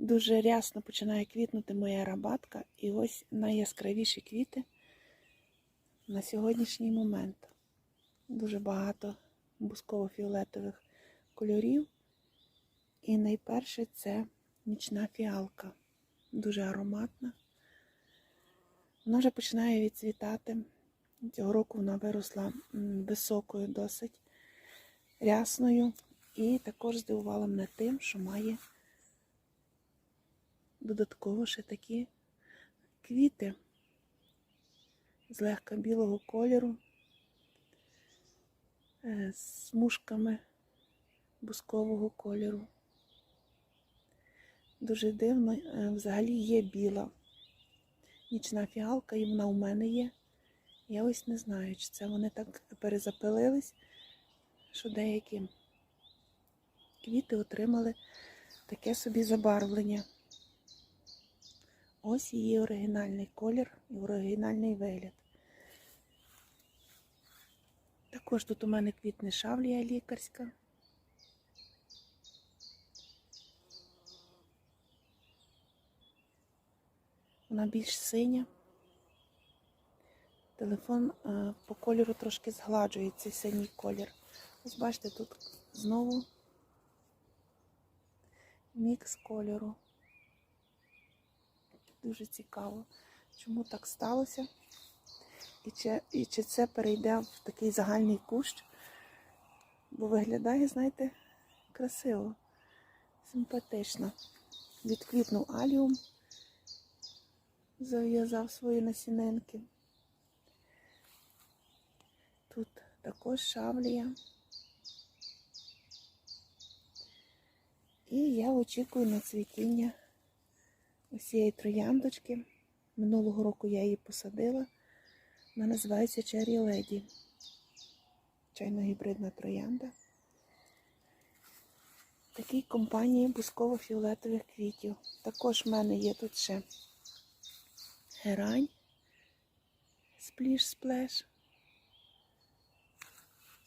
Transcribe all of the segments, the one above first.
Дуже рясно починає квітнути моя рабатка. І ось найяскравіші квіти на сьогоднішній момент. Дуже багато бусково-фіолетових кольорів. І найперше це нічна фіалка. Дуже ароматна. Вона вже починає відцвітати. Цього року вона виросла високою, досить рясною. І також здивувала мене тим, що має додатково ще такі квіти злегка білого кольору, е, з смужками бускового кольору. Дуже дивно, е, взагалі є біла нічна фіалка, і вона у мене є. Я ось не знаю, чи це вони так перезапилились, що деякі квіти отримали таке собі забарвлення. Ось її оригінальний колір і оригінальний вигляд. Також тут у мене квітне шавлія лікарська. Вона більш синя. Телефон е, по кольору трошки згладжує цей синій колір. Ось бачите, тут знову мікс кольору. Дуже цікаво, чому так сталося. І чи, і чи це перейде в такий загальний кущ, бо виглядає, знаєте, красиво, симпатично. Відквітнув аліум, зав'язав свої насінинки. Тут також шавлія. І я очікую на цвітіння ось цієї трояндочки. Минулого року я її посадила. Вона називається Cherry Lady. Чайно-гібридна троянда. В такій компанії бусково-фіолетових квітів. Також в мене є тут ще герань, спліш сплеш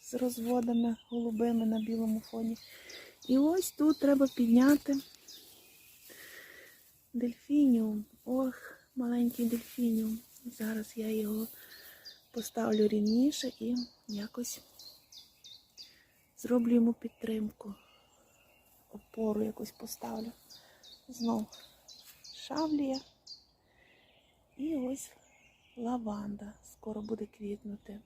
з розводами голубими на білому фоні. І ось тут треба підняти дельфініум. Ох, маленький дельфініум. Зараз я його поставлю рівніше і якось зроблю йому підтримку. Опору якось поставлю. Знов шавлія. І ось лаванда скоро буде квітнути.